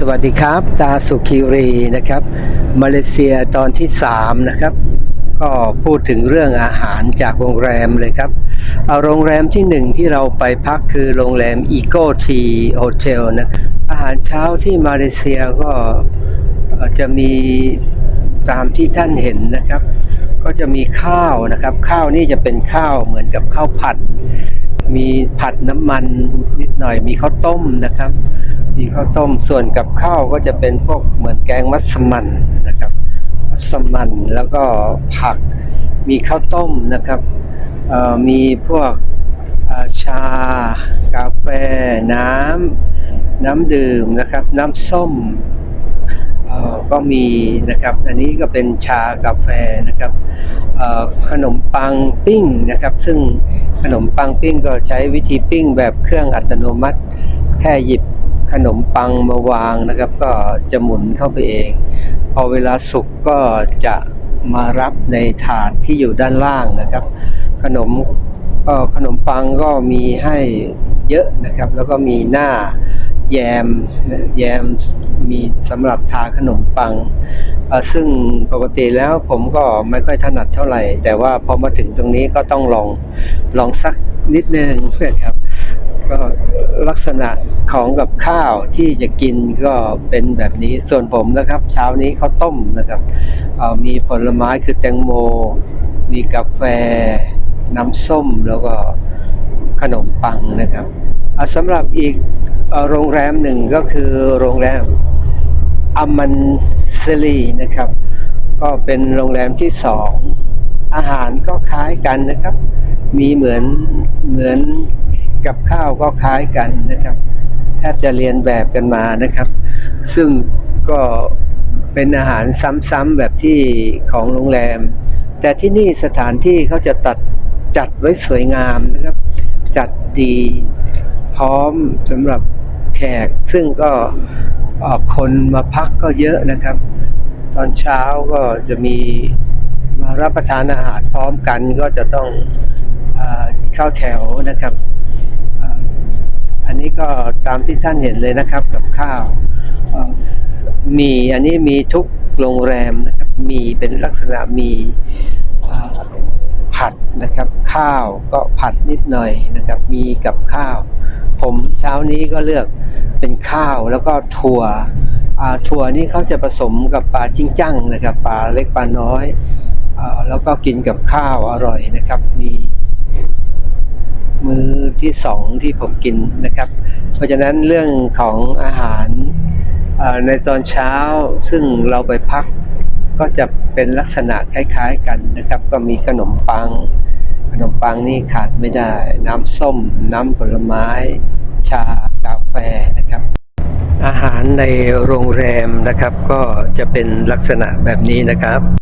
สวัสดีครับ ตาสุคิรีนะครับ มาเลเซียตอนที่ 3 นะครับ ก็พูดถึงเรื่องอาหารจากโรงแรมเลยครับ เอาโรงแรมที่หนึ่งที่เราไปพักคือโรงแรม Eco T Hotel นะอาหารเช้าที่มาเลเซียก็จะมีตามที่ท่านเห็นนะครับ ก็จะมีข้าวนะครับ ข้าวนี่จะเป็นข้าวเหมือนกับข้าวผัด มีผัดน้ำมันนิดหน่อยมีข้าวต้มนะครับ มีข้าวต้มส่วนกับข้าวก็จะเป็นพวกเหมือนแกงมัสมั่นนะครับมัสมั่นแล้วก็ผักมีข้าวต้มนะครับมีพวกชากาแฟน้ำน้ำดื่มนะครับ น้ำส้มก็มีนะครับ อันนี้ก็เป็นชากาแฟนะครับขนมปังปิ้งนะครับ ซึ่งขนมปังปิ้งก็ใช้วิธีปิ้งแบบเครื่องอัตโนมัติ แค่หยิบ ขนมปังมาวางนะครับ ก็จะหมุนเข้าไปเอง พอเวลาสุกก็จะมารับในถาดที่อยู่ด้านล่างนะครับ ขนมก็ขนมปังก็มีให้เยอะนะครับ แล้วก็มีหน้าแยมแยมมีสำหรับทาขนมปัง ซึ่งปกติแล้วผมก็ไม่ค่อยถนัดเท่าไหร่ แต่ว่าพอมาถึงตรงนี้ก็ต้องลองลองสักนิดนึงนะครับ ก็ลักษณะของกับข้าวที่จะกินก็เป็นแบบนี้ส่วนผมนะครับ เช้านี้ข้าวต้มนะครับมีผลไม้คือแตงโม มีกาแฟ น้ำส้มแล้วก็ขนมปังนะครับสำหรับอีกเอ่อโรงแรมหนึ่งก็คือโรงแรมอามันเซลีนะครับ ก็เป็นโรงแรมที่สองอาหารก็คล้ายกันนะครับ มีเหมือนเหมือน กับข้าวก็คล้ายกันนะครับแทบจะเรียนแบบกันมานะครับ ซึ่งก็เป็นอาหารซ้ำๆแบบที่ของโรงแรม แต่ที่นี่สถานที่เขาจะตัดจัดไว้สวยงามนะครับ จัดดีพร้อมสำหรับแขก ซึ่งก็คนมาพักก็เยอะนะครับ ตอนเช้าก็จะมีมารับประทานอาหารพร้อมกันก็จะต้องเข้าแถวนะครับ ก็ตามที่ท่านเห็นเลยนะครับกับข้าวมีอันนี้มีทุกโรงแรมนะครับมีเป็นลักษณะมีผัดนะครับข้าวก็ผัดนิดหน่อยนะครับมีกับข้าว ผมเช้านี้ก็เลือกเป็นข้าวแล้วก็ถั่วถั่วนี่เขาจะผสมกับปลาจิ้งจั่งนะครับปลาเล็กปลาน้อยอแล้วก็กินกับข้าวอร่อยนะครับมี ที่สองที่ผมกินนะครับ เพราะฉะนั้นเรื่องของอาหารในตอนเช้าซึ่งเราไปพักก็จะเป็นลักษณะคล้ายๆกันนะครับ ก็มีขนมปัง ขนมปังนี่ขาดไม่ได้ น้ำส้ม น้ำผลไม้ ชากาแฟนะครับ อาหารในโรงแรมนะครับ ก็จะเป็นลักษณะแบบนี้นะครับ